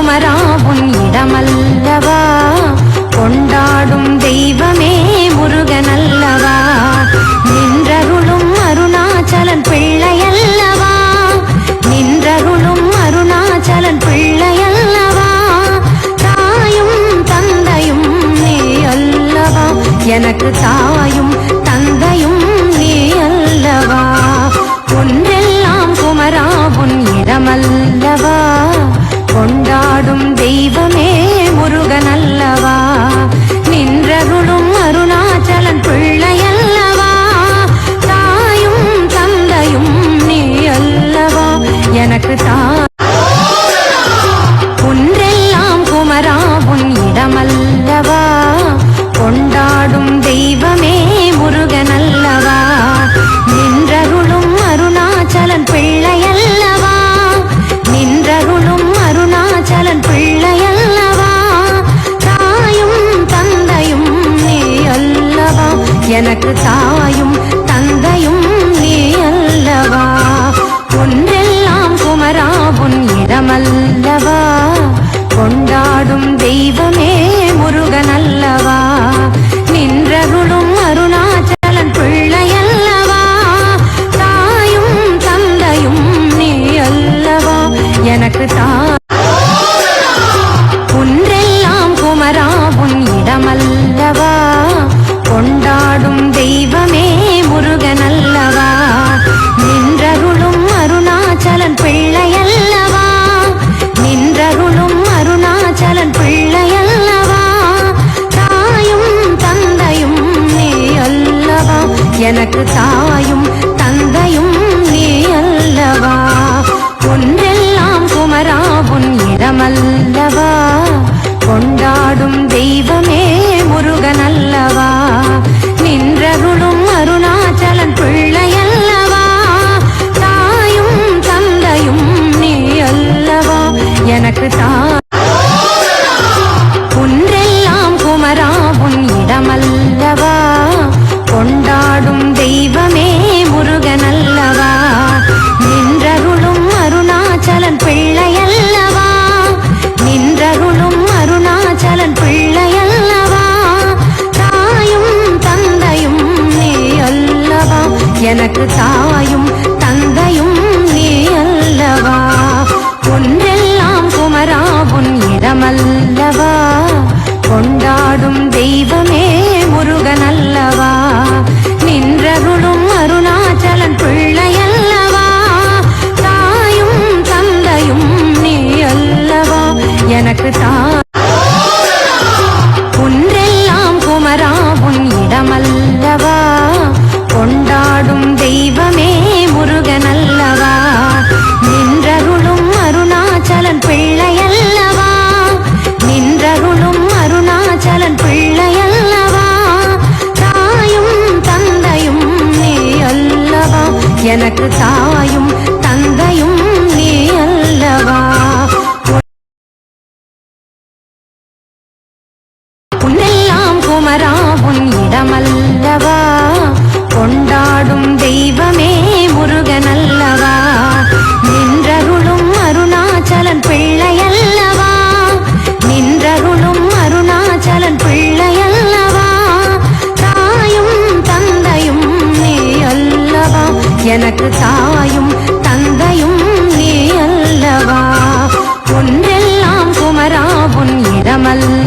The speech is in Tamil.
குமரா உன் இடமல்லவா? கொண்டாடும் தெய்வமே முருகனல்லவா? நின்றருளும் அருணாச்சலன் பிள்ளையல்லவா? நின்றருளும் அருணாச்சலன் பிள்ளையல்லவா? தாயும் தந்தையும் நீ அல்லவா? எனக்கு தாயும் உன் கொண்டாடும் தெய்வமே முருகனல்லவா? நின்றருளும் அருணாச்சலன் பிள்ளையல்லவா? நின்றருளும் அருணாச்சலன் பிள்ளையல்லவா? தாயும் தந்தையும் நீ அல்லவா? எனக்கு தா எனக்கு தாயும் எனக்கு தாயும் தந்தையும் நீ அல்லவா? ஒன்றெல்லாம் குமரா உன் இடமல்லவா? கொண்டாடும் தெய்வமே முருகன் அல்லவா? எனக்கு தாயும் தந்தையும் நீ அல்லவா? உன்னெல்லாம் குமரா உன் இடமல்லவா எனக்கு தாயும் தந்தையும் நீ அல்லவா? ஒன்றெல்லாம் குமரா உன் இடமல்ல